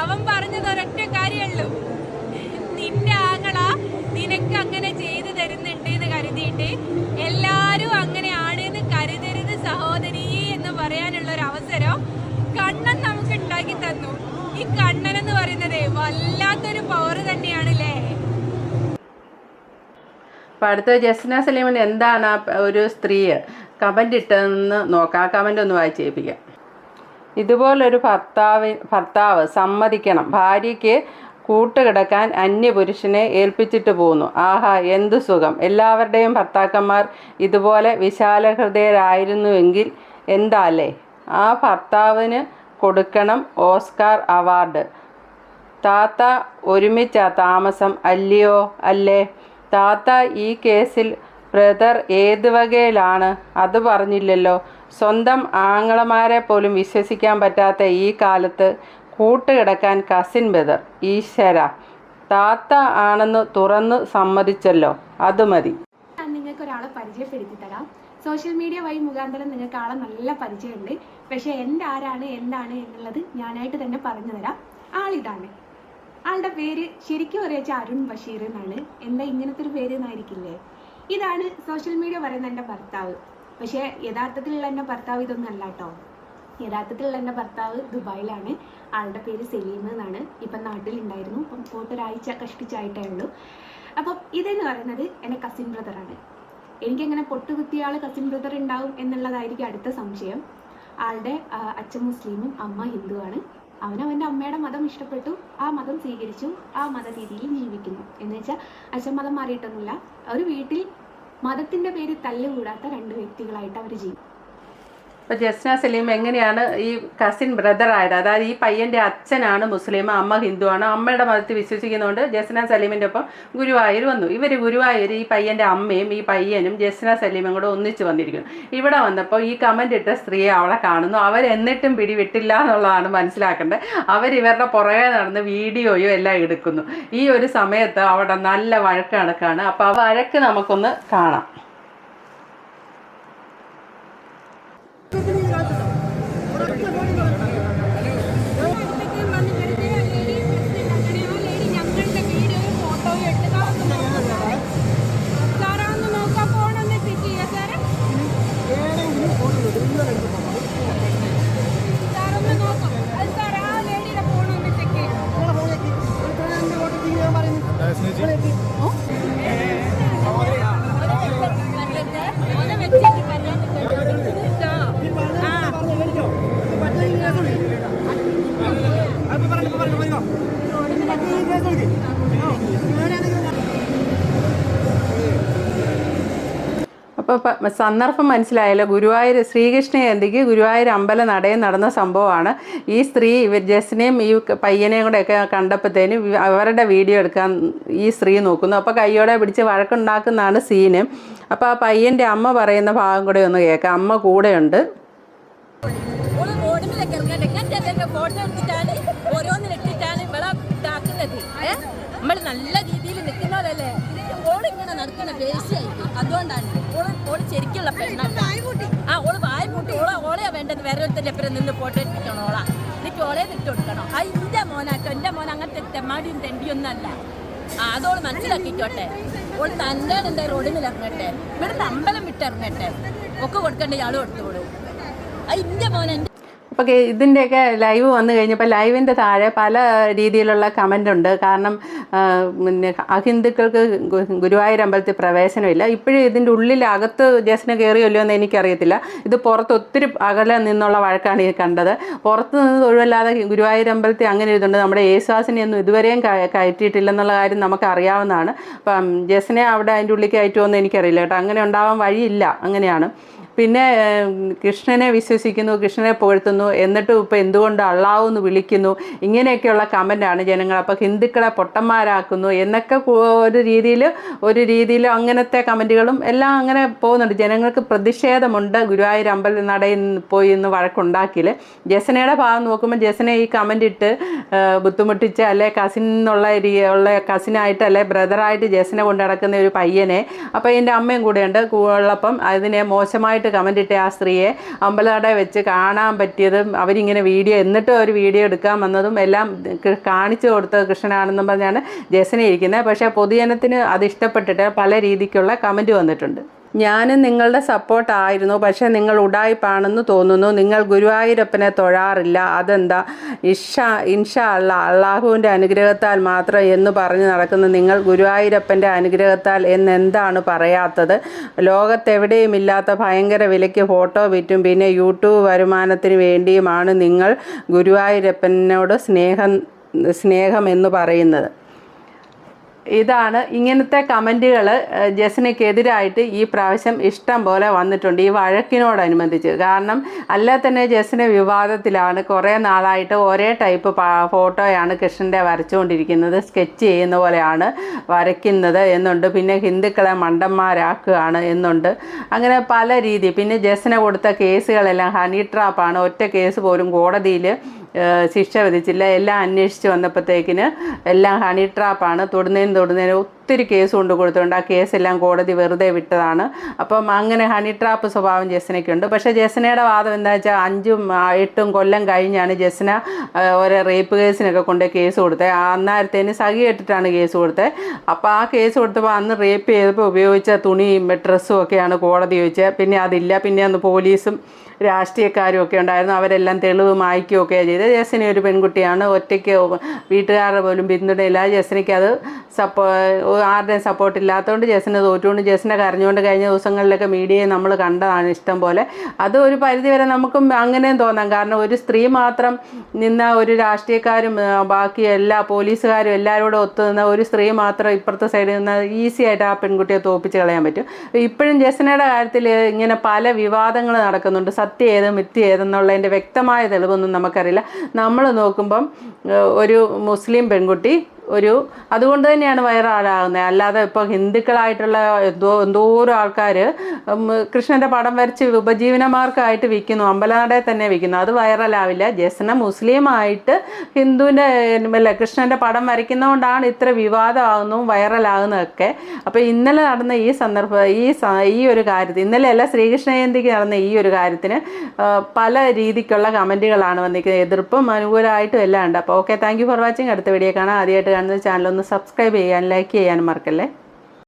അവൻ പറഞ്ഞത് ഒരൊറ്റ കാര്യമുള്ളൂ. നിന്റെ ആങ്ങള നിനക്ക് അങ്ങനെ ചെയ്തു തരുന്നുണ്ട് എന്ന് കരുതിയിട്ട് എല്ലാരും അങ്ങനെയാണ് എന്ന് കരുതരുത് സഹോദരി എന്ന് പറയാനുള്ള ഒരു അവസരം കണ്ണൻ നമുക്ക് ഉണ്ടാക്കി തന്നു. ഈ കണ്ണൻ എന്ന് പറയുന്നത് വല്ലാത്തൊരു പവർ തന്നെയാണല്ലേ? അല്ലേ അടുത്ത ജസ്ന സലീമിന് എന്താണ് ഒരു സ്ത്രീ കമന്റ് ഇട്ടതെന്ന് നോക്കാം. കമന്റ് ഒന്ന് വായിച്ച് കേൾപ്പിക്കാം. ഇതുപോലൊരു ഭർത്താവ് ഭർത്താവ് സമ്മതിക്കണം. ഭാര്യയ്ക്ക് കൂട്ടുകിടക്കാൻ അന്യപുരുഷനെ ഏൽപ്പിച്ചിട്ട് പോകുന്നു ആഹാ എന്തു സുഖം. എല്ലാവരുടെയും ഭർത്താക്കന്മാർ ഇതുപോലെ വിശാല ഹൃദയരായിരുന്നുവെങ്കിൽ എന്താല്ലേ? ആ ഭർത്താവിന് കൊടുക്കണം ഓസ്കാർ അവാർഡ്. താത്ത ഒരുമിച്ച താമസം? അല്ലയോ? അല്ലേ? താത്ത ഈ കേസിൽ ബ്രദർ ഏത് വകയിലാണ്? അത് പറഞ്ഞില്ലല്ലോ. സ്വന്തം ആങ്ങളമാരെ പോലും വിശ്വസിക്കാൻ പറ്റാത്ത ഈ കാലത്ത് കൂട്ടുകിടക്കാൻ കസിൻ ബദർ ഈശ്വര. താത്ത ആണെന്ന് തുറന്ന് സമ്മതിച്ചല്ലോ അത് മതി. നിങ്ങൾക്ക് ഒരാളെ പരിചയപ്പെടുത്തി തരാം. സോഷ്യൽ മീഡിയ വഴി മുഖാന്തരം നിങ്ങൾക്ക് ആളെ നല്ല പരിചയമുണ്ട്. പക്ഷെ എന്റെ ആരാണ് എന്താണ് എന്നുള്ളത് ഞാനായിട്ട് തന്നെ പറഞ്ഞു തരാം. ആളിതാണ്. ആളുടെ പേര് ശരിക്കും പറയാച്ച അരുൺ ബഷീർ എന്നാണ്. എന്താ ഇങ്ങനത്തെ ഒരു പേര് എന്നായിരിക്കില്ലേ? ഇതാണ് സോഷ്യൽ മീഡിയ പറയുന്ന എന്റെ ഭർത്താവ്. പക്ഷേ യഥാർത്ഥത്തിലുള്ള എന്റെ ഭർത്താവ് ഇതൊന്നും അല്ല കേട്ടോ. യഥാർത്ഥത്തിലുള്ള എന്റെ ഭർത്താവ് ദുബായിലാണ്. ആളുടെ പേര് സലീം എന്നാണ്. ഇപ്പം നാട്ടിലുണ്ടായിരുന്നു. ഇപ്പം പോയിട്ട് ഒരാഴ്ച കഷ്ടിച്ചായിട്ടേ ഉള്ളൂ. അപ്പം ഇതെന്ന് പറയുന്നത് എന്റെ കസിൻ ബ്രദറാണ് എനിക്കങ്ങനെ പൊട്ടുകുത്തിയ ആൾ കസിൻ ബ്രദർ ഉണ്ടാവും എന്നുള്ളതായിരിക്കും അടുത്ത സംശയം. ആളുടെ അച്ഛൻ മുസ്ലിമും അമ്മ ഹിന്ദുവാണ്. അവനവന്റെ അമ്മയുടെ മതം ഇഷ്ടപ്പെട്ടു. ആ മതം സ്വീകരിച്ചു. ആ മത രീതിയിൽ ജീവിക്കുന്നു. എന്ന് വെച്ചാൽ അച്ഛൻ മതം മാറിയിട്ടൊന്നുമില്ല. ഒരു വീട്ടിൽ മതത്തിന്റെ പേര് തല്ലുകൂടാത്ത രണ്ട് വ്യക്തികളായിട്ട് അവർ ജീവിക്കും. അപ്പോൾ ജസ്ന സലീം എങ്ങനെയാണ് ഈ കസിൻ ബ്രദർ ആയത്? അതായത് ഈ പയ്യന്റെ അച്ഛനാണ് മുസ്ലിം അമ്മ ഹിന്ദുവാണ് അമ്മയുടെ മതത്തിൽ വിശ്വസിക്കുന്നതുകൊണ്ട് ജസ്ന സലീമിന്റെ ഒപ്പം ഗുരുവായൂർ വന്നു. ഇവർ ഗുരുവായൂർ ഈ പയ്യന്റെ അമ്മയും ഈ പയ്യനും ജസ്ന സലീമും കൂടെ ഒന്നിച്ച് വന്നിരിക്കുന്നു. ഇവിടെ വന്നപ്പോൾ ഈ കമന്റ് ഇട്ട സ്ത്രീയെ അവളെ കാണുന്നു. അവരെന്നിട്ടും പിടിവിട്ടില്ല എന്നുള്ളതാണ് മനസ്സിലാക്കേണ്ടത്. അവരിവരുടെ പുറകെ നടന്ന് വീഡിയോയും എല്ലാം എടുക്കുന്നു. ഈ ഒരു സമയത്ത് അവിടെ നല്ല വഴക്ക് കണക്കാണ് അപ്പോൾ ആ വഴക്ക് നമുക്കൊന്ന് കാണാം. സന്ദർഭം മനസ്സിലായല്ലോ. ഗുരുവായൂർ ശ്രീകൃഷ്ണ ജയന്തിക്ക് ഗുരുവായൂർ അമ്പല നടയിൽ നടന്ന സംഭവമാണ്. ഈ സ്ത്രീ ഇവർ ജസ്റ്റിനെയും ഈ പയ്യനെയും കൂടെ ഒക്കെ കണ്ടപ്പോഴത്തേനും അവരുടെ വീഡിയോ എടുക്കാൻ ഈ സ്ത്രീ നോക്കുന്നു. അപ്പോൾ കൈയോടെ പിടിച്ച് വഴക്കുണ്ടാക്കുന്നതാണ് സീന്. അപ്പോൾ ആ പയ്യന്റെ അമ്മ പറയുന്ന ഭാഗം കൂടെ ഒന്ന് കേൾക്കാം. അമ്മ കൂടെയുണ്ട്. ഫോട്ടോ എടുത്തിട്ടാണ് ഇതാക്കുന്നത്. നമ്മൾ നല്ല രീതിയിൽ നിൽക്കുന്നവരല്ലേ? ഓൾ ഇങ്ങനെ നടക്കണ വേശിയായിട്ട് അതുകൊണ്ടാണ് ഓൾ ഓൾ ശരിക്കുള്ള പെണ്ണാണ് ആ ഓൾ വായ പൂട്ടി. ഓളെ ഓളെയാ വേണ്ടത്. വേറെ ഒരുത്തന്റെ എപ്പോഴും നിന്ന് ഫോട്ടോ എടുപ്പിക്കണം ഓളാ. എന്നിട്ട് ഓളെ ഇട്ട് കൊടുക്കണം. ആ ഇന്റെ മോനാട്ടോ. എന്റെ മോൻ അങ്ങനത്തെ തെമ്മാടിയും തെണ്ടിയൊന്നല്ല ആ അതോൾ മനസ്സിലാക്കിക്കോട്ടെ. ഓൾ തന്റെ എന്താ റോഡിൽ ഇറങ്ങട്ടെ. ഇവിടുന്ന് അമ്പലം വിട്ടിറങ്ങട്ടെ ഒക്കെ കൊടുക്കേണ്ട ഇയാൾ കൊടുത്തോളൂ. ആ ഇന്റെ മോൻ എന്റെ അപ്പോൾ ഇതിന്റെയൊക്കെ ലൈവ് വന്നു കഴിഞ്ഞപ്പോൾ ലൈവിന്റെ താഴെ പല രീതിയിലുള്ള കമന്റ് ഉണ്ട്. കാരണം പിന്നെ അഹിന്ദുക്കൾക്ക് ഗുരുവായൂർ അമ്പലത്തിൽ പ്രവേശനമില്ല. ഇപ്പോഴും ഇതിന്റെ ഉള്ളിൽ അകത്ത് ജസ്റ്റിന് കയറിയല്ലോ എന്ന് എനിക്കറിയത്തില്ല. ഇത് പുറത്ത് ഒത്തിരി അകലെ നിന്നുള്ള വഴക്കാണ് ഈ കണ്ടത്. പുറത്ത് നിന്ന് ഒഴിവല്ലാതെ ഗുരുവായൂർ അമ്പലത്തിൽ അങ്ങനെ ഇതുണ്ട് നമ്മുടെ യേശുദാസിനെ ഒന്നും ഇതുവരെയും കയറ്റിയിട്ടില്ല കയറ്റിയിട്ടില്ലെന്നുള്ള കാര്യം നമുക്ക് അറിയാവുന്നതാണ് അപ്പം ജസ്റ്റിനെ അവിടെ അതിന്റെ ഉള്ളിൽ കയറ്റുമോ എനിക്കറിയില്ല കേട്ടോ. അങ്ങനെ ഉണ്ടാവാൻ വഴിയില്ല. അങ്ങനെയാണ്. പിന്നെ കൃഷ്ണനെ വിശ്വസിക്കുന്നു കൃഷ്ണനെ പുകഴ്ത്തുന്നു എന്നിട്ടും ഇപ്പോൾ എന്തുകൊണ്ട് അള്ളാവെന്ന് എന്ന് വിളിക്കുന്നു? ഇങ്ങനെയൊക്കെയുള്ള കമന്റാണ് ജനങ്ങൾ അപ്പോൾ ഹിന്ദുക്കളെ പൊട്ടന്മാരാക്കുന്നു എന്നൊക്കെ ഒരു രീതിയിൽ ഒരു രീതിയിൽ അങ്ങനത്തെ കമന്റുകളും എല്ലാം അങ്ങനെ പോകുന്നുണ്ട്. ജനങ്ങൾക്ക് പ്രതിഷേധമുണ്ട്. ഗുരുവായൂർ അമ്പല നടയിൽ പോയി ഇന്ന് വഴക്കുണ്ടാക്കിയിൽ ജസനയുടെ ഭാഗം നോക്കുമ്പോൾ ജസനെ ഈ കമന്റ് ഇട്ട് ബുദ്ധിമുട്ടിച്ച് അല്ലെ കസിൻ എന്നുള്ള ഉള്ള കസിനായിട്ട് അല്ലെ ബ്രദറായിട്ട് ജസനെ കൊണ്ട് നടക്കുന്ന ഒരു പയ്യനെ. അപ്പോൾ എന്റെ അമ്മയും കൂടെയുണ്ട്. ഉള്ളപ്പം അതിനെ മോശമായിട്ട് ആദ്യമായിട്ട് കമന്റ് ഇട്ട ആ സ്ത്രീയെ. അമ്പലനട വെച്ച് കാണാൻ പറ്റിയതും അവരിങ്ങനെ വീഡിയോ എന്നിട്ടും അവർ വീഡിയോ എടുക്കാൻ വന്നതും എല്ലാം കാണിച്ചു കൊടുത്തത് കൃഷ്ണനാണെന്നും പറഞ്ഞാണ് ജസനെ ഇരിക്കുന്നത്. പക്ഷേ പൊതുജനത്തിന് അത് ഇഷ്ടപ്പെട്ടിട്ട് പല രീതിക്കുള്ള കമന്റ് വന്നിട്ടുണ്ട്. ഞാനും നിങ്ങളുടെ സപ്പോർട്ടായിരുന്നു പക്ഷേ നിങ്ങൾ ഉടായ്പാണെന്ന് തോന്നുന്നു. നിങ്ങൾ ഗുരുവായൂരപ്പനെ തൊഴാറില്ല. അതെന്താ? ഇഷ ഇൻഷാ അല്ല അള്ളാഹുവിന്റെ അനുഗ്രഹത്താൽ മാത്രം എന്ന് പറഞ്ഞ് നടക്കുന്ന നിങ്ങൾ ഗുരുവായൂരപ്പന്റെ അനുഗ്രഹത്താൽ എന്നെന്താണ് പറയാത്തത്? ലോകത്തെവിടെയും ഇല്ലാത്ത ഭയങ്കര വിലയ്ക്ക് ഫോട്ടോ വിറ്റും പിന്നെ യൂട്യൂബ് വരുമാനത്തിന് വേണ്ടിയുമാണ് നിങ്ങൾ ഗുരുവായൂരപ്പനോട് സ്നേഹം സ്നേഹം എന്ന് പറയുന്നത്. ഇതാണ് ഇങ്ങനത്തെ കമന്റുകൾ ജസ്നയ്ക്കെതിരായിട്ട് ഈ പ്രാവശ്യം ഇഷ്ടം പോലെ വന്നിട്ടുണ്ട് ഈ വഴക്കിനോടനുബന്ധിച്ച്. കാരണം അല്ല തന്നെ ജസ്ന വിവാദത്തിലാണ് കുറേ നാളായിട്ട് ഒരേ ടൈപ്പ് ഫോട്ടോയാണ് കൃഷ്ണന്റെ വരച്ചുകൊണ്ടിരിക്കുന്നത് സ്കെച്ച് ചെയ്യുന്ന പോലെയാണ് വരയ്ക്കുന്നത് എന്നുണ്ട്. പിന്നെ ഹിന്ദുക്കളെ മണ്ടന്മാരാക്കുകയാണ് എന്നുണ്ട്. അങ്ങനെ പല രീതി. പിന്നെ ജസ്സിനെ കൊടുത്ത കേസുകളെല്ലാം ഹണി ട്രാപ്പാണ്. ഒറ്റ കേസ് പോലും കോടതിയിൽ ശിക്ഷ വിധിച്ചില്ല. എല്ലാം അന്വേഷിച്ച് വന്നപ്പോഴത്തേക്കിന് എല്ലാം ഹണി ട്രാപ്പാണ്. തൊടുന്നതിന് തൊടുന്നതിന് ഒത്തിരി കേസ് കൊണ്ട് കൊടുത്തുകൊണ്ട് ആ കേസെല്ലാം കോടതി വെറുതെ വിട്ടതാണ്. അപ്പം അങ്ങനെ ഹണി ട്രാപ്പ് സ്വഭാവം ജസ്നയ്ക്കുണ്ട്. പക്ഷേ ജസ്നയുടെ വാദം എന്താ വെച്ചാൽ അഞ്ചും എട്ടും കൊല്ലം കഴിഞ്ഞാണ് ജസ്ന ഓരോ റേപ്പ് കേസിനൊക്കെ കൊണ്ട് കേസ് കൊടുത്തത്. അന്നേരത്തേന് സഖി ഇട്ടിട്ടാണ് കേസ് കൊടുത്തത്. അപ്പോൾ ആ കേസ് കൊടുത്തപ്പോൾ അന്ന് റേപ്പ് ചെയ്തപ്പോൾ ഉപയോഗിച്ച തുണിയും ഡ്രസ്സും ഒക്കെയാണ് കോടതി ചോദിച്ചത് പിന്നെ അതില്ല. പിന്നെ അന്ന് പോലീസും രാഷ്ട്രീയക്കാരും ഒക്കെ ഉണ്ടായിരുന്നു. അവരെല്ലാം തെളിവ് മായ്ക്കുകയൊക്കെ ചെയ്തത് ജസന ഒരു പെൺകുട്ടിയാണ്. ഒറ്റയ്ക്ക് വീട്ടുകാരുടെ പോലും പിന്തുണയില്ല ജസനയ്ക്ക് അത് സപ്പോ ആരുടെയും സപ്പോർട്ട് ഇല്ലാത്തതുകൊണ്ട് ജസന തോറ്റുകൊണ്ട് ജസ്സിനെ കരഞ്ഞുകൊണ്ട് കഴിഞ്ഞ ദിവസങ്ങളിലൊക്കെ മീഡിയയെ നമ്മൾ കണ്ടതാണ് ഇഷ്ടം പോലെ. അത് ഒരു പരിധിവരെ നമുക്കും അങ്ങനെയും തോന്നാം. കാരണം ഒരു സ്ത്രീ മാത്രം നിന്ന ഒരു രാഷ്ട്രീയക്കാരും ബാക്കി എല്ലാ പോലീസുകാരും എല്ലാവരോടും ഒത്തു നിന്ന ഒരു സ്ത്രീ മാത്രം ഇപ്പുറത്തെ സൈഡിൽ നിന്ന് ഈസി ആയിട്ട് ആ പെൺകുട്ടിയെ തോപ്പിച്ച് കളയാൻ പറ്റും. ഇപ്പോഴും ജസ്സിനയുടെ കാര്യത്തിൽ ഇങ്ങനെ പല വിവാദങ്ങൾ നടക്കുന്നുണ്ട്. സത്യം ഏത് മിഥ്യ ഏതെന്നുള്ളതിന്റെ വ്യക്തമായ തെളിവൊന്നും നമുക്കറിയില്ല. നമ്മൾ നോക്കുമ്പം ഒരു മുസ്ലിം പെൺകുട്ടി ഒരു അതുകൊണ്ട് തന്നെയാണ് വൈറലാകുന്നത്. അല്ലാതെ ഇപ്പോൾ ഹിന്ദുക്കളായിട്ടുള്ള എന്തോ എന്തോരം ആൾക്കാർ കൃഷ്ണന്റെ പടം വരച്ച് ഉപജീവനമാർക്കായിട്ട് വിൽക്കുന്നു. അമ്പലനടയിൽ തന്നെ വിൽക്കുന്നു. അത് വൈറലാവില്ല. ജസ്ന മുസ്ലിമായിട്ട് ഹിന്ദുവിന്റെ അല്ല കൃഷ്ണന്റെ പടം വരയ്ക്കുന്നതുകൊണ്ടാണ് ഇത്ര വിവാദമാകുന്നതും വൈറലാകുന്നതൊക്കെ. അപ്പോൾ ഇന്നലെ നടന്ന ഈ സന്ദർഭം ഈ ഈ ഒരു കാര്യത്തിൽ ഇന്നലെ അല്ല ശ്രീകൃഷ്ണ ജയന്തിക്ക് നടന്ന ഈ ഒരു കാര്യത്തിന് പല രീതിക്കുള്ള കമന്റുകളാണ് വന്നിരിക്കുന്നത്. എതിർപ്പും അനുകൂലമായിട്ടും എല്ലാം ഉണ്ട്. അപ്പോൾ ഓക്കെ താങ്ക് ഫോർ വാച്ചിങ്. അടുത്ത വീഡിയോ കാണാം. ആദ്യമായിട്ട് കാണുന്ന ചാനൽ ഒന്ന് സബ്സ്ക്രൈബ് ചെയ്യാൻ ലൈക്ക് ചെയ്യാനും മറക്കല്ലേ?